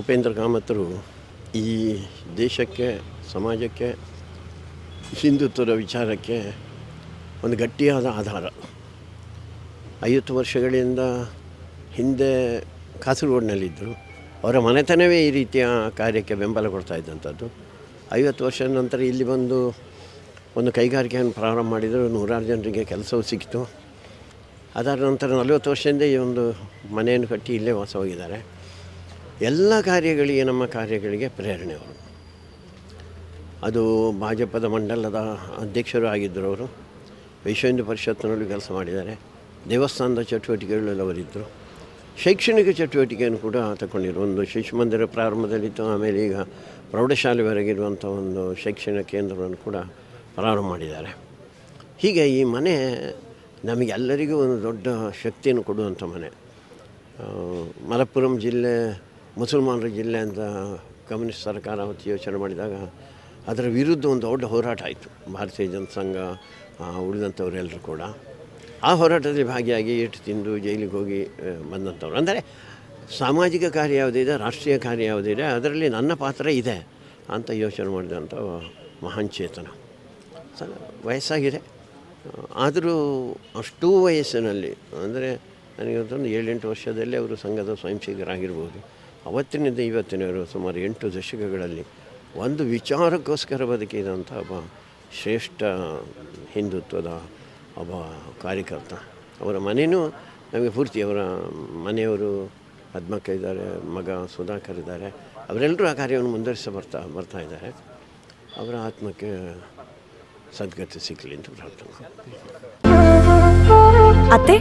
ಉಪೇಂದ್ರ ಕಾಮತರು ಈ ದೇಶಕ್ಕೆ, ಸಮಾಜಕ್ಕೆ, ಹಿಂದುತ್ವದ ವಿಚಾರಕ್ಕೆ ಒಂದು ಗಟ್ಟಿಯಾದ ಆಧಾರ. ಐವತ್ತು ವರ್ಷಗಳಿಂದ ಹಿಂದೆ ಕಾಸರಗೋಡಿನಲ್ಲಿದ್ದರು. ಅವರ ಮನೆತನವೇ ಈ ರೀತಿಯ ಕಾರ್ಯಕ್ಕೆ ಬೆಂಬಲ ಕೊಡ್ತಾ ಇದ್ದಂಥದ್ದು. ಐವತ್ತು ವರ್ಷದ ನಂತರ ಇಲ್ಲಿ ಬಂದು ಒಂದು ಕೈಗಾರಿಕೆಯನ್ನು ಪ್ರಾರಂಭ ಮಾಡಿದರು. ನೂರಾರು ಜನರಿಗೆ ಕೆಲಸವೂ ಸಿಕ್ತು ಅದಾದ ನಂತರ ನಲವತ್ತು ವರ್ಷದಿಂದ ಈ ಒಂದು ಮನೆಯನ್ನು ಕಟ್ಟಿ ಇಲ್ಲೇ ವಾಸವಾಗಿದ್ದಾರೆ. ಎಲ್ಲ ಕಾರ್ಯಗಳಿಗೆ ನಮ್ಮ ಕಾರ್ಯಗಳಿಗೆ ಪ್ರೇರಣೆ ಅವರು. ಅದು ಭಾಜಪದ ಮಂಡಲದ ಅಧ್ಯಕ್ಷರು ಆಗಿದ್ದರು ಅವರು. ವಿಶ್ವ ಹಿಂದೂ ಪರಿಷತ್ನಲ್ಲಿ ಕೆಲಸ ಮಾಡಿದ್ದಾರೆ. ದೇವಸ್ಥಾನದ ಚಟುವಟಿಕೆಗಳಲ್ಲಿ ಅವರಿದ್ದರು. ಶೈಕ್ಷಣಿಕ ಚಟುವಟಿಕೆಯನ್ನು ಕೂಡ ತಗೊಂಡಿರು ಒಂದು ಶಿಶು ಮಂದಿರ ಪ್ರಾರಂಭದಲ್ಲಿತ್ತು. ಆಮೇಲೆ ಈಗ ಪ್ರೌಢಶಾಲೆವರೆಗಿರುವಂಥ ಒಂದು ಶೈಕ್ಷಣಿಕ ಕೇಂದ್ರವನ್ನು ಕೂಡ ಪ್ರಾರಂಭ ಮಾಡಿದ್ದಾರೆ. ಹೀಗೆ ಈ ಮನೆ ನಮಗೆಲ್ಲರಿಗೂ ಒಂದು ದೊಡ್ಡ ಶಕ್ತಿಯನ್ನು ಕೊಡುವಂಥ ಮನೆ. ಮಲಪ್ಪುರಂ ಜಿಲ್ಲೆ ಮುಸಲ್ಮಾನರ ಜಿಲ್ಲೆ ಅಂತ ಕಮ್ಯುನಿಸ್ಟ್ ಸರ್ಕಾರ ಅವತ್ತು ಯೋಚನೆ ಮಾಡಿದಾಗ ಅದರ ವಿರುದ್ಧ ಒಂದು ದೊಡ್ಡ ಹೋರಾಟ ಆಯಿತು. ಭಾರತೀಯ ಜನಸಂಘ ಉಳಿದಂಥವರೆಲ್ಲರೂ ಕೂಡ. ಆ ಹೋರಾಟದಲ್ಲಿ ಭಾಗಿಯಾಗಿ ಏಟು ತಿಂದು ಜೈಲಿಗೆ ಹೋಗಿ ಬಂದಂಥವ್ರು. ಅಂದರೆ ಸಾಮಾಜಿಕ ಕಾರ್ಯ ಯಾವುದಿದೆ ರಾಷ್ಟ್ರೀಯ ಕಾರ್ಯ ಯಾವುದಿದೆ ಅದರಲ್ಲಿ ನನ್ನ ಪಾತ್ರ ಇದೆ ಅಂತ ಯೋಚನೆ ಮಾಡಿದಂಥ ಮಹಾನ್ ಚೇತನ ಸ- ವಯಸ್ಸಾಗಿದೆ. ಆದರೂ ಅಷ್ಟೂ ವಯಸ್ಸಿನಲ್ಲಿ, ಅಂದರೆ ನನಗೆ ಒಂದು ಏಳೆಂಟು ವರ್ಷದಲ್ಲೇ ಅವರು ಸಂಘದ ಸ್ವಯಂಸೇವಕರಾಗಿರ್ಬೋದು. ಅವತ್ತಿನಿಂದ ಇವತ್ತಿನವರು ಸುಮಾರು ಎಂಟು ದಶಕಗಳಲ್ಲಿ ಒಂದು ವಿಚಾರಕ್ಕೋಸ್ಕರ ಬದುಕಿದಂಥ ಒಬ್ಬ ಶ್ರೇಷ್ಠ ಹಿಂದುತ್ವದ ಒಬ್ಬ ಕಾರ್ಯಕರ್ತ. ಅವರ ಮನೆಯೂ ನಮಗೆ ಪೂರ್ತಿ ಅವರ ಮನೆಯವರು ಪದ್ಮಕ್ಕ ಇದ್ದಾರೆ, ಮಗ ಸುಧಾಕರ್ ಇದ್ದಾರೆ. ಅವರೆಲ್ಲರೂ ಆ ಕಾರ್ಯವನ್ನು ಮುಂದುವರಿಸ ಬರ್ತಾ ಬರ್ತಾ ಇದ್ದಾರೆ. ಅವರ ಆತ್ಮಕ್ಕೆ ಸದ್ಗತಿ ಸಿಕ್ಕಲಿ ಅಂತ ಪ್ರಾರ್ಥನೆ ಅತ್ತೆ,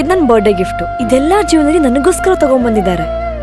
ಇದು ನನ್ನ ಬರ್ಡೇ ಗಿಫ್ಟು ಇದೆಲ್ಲ ಜೀವನದಲ್ಲಿ ನನಗೋಸ್ಕರ ತಗೊಂಡ್ಬಂದಿದ್ದಾರೆ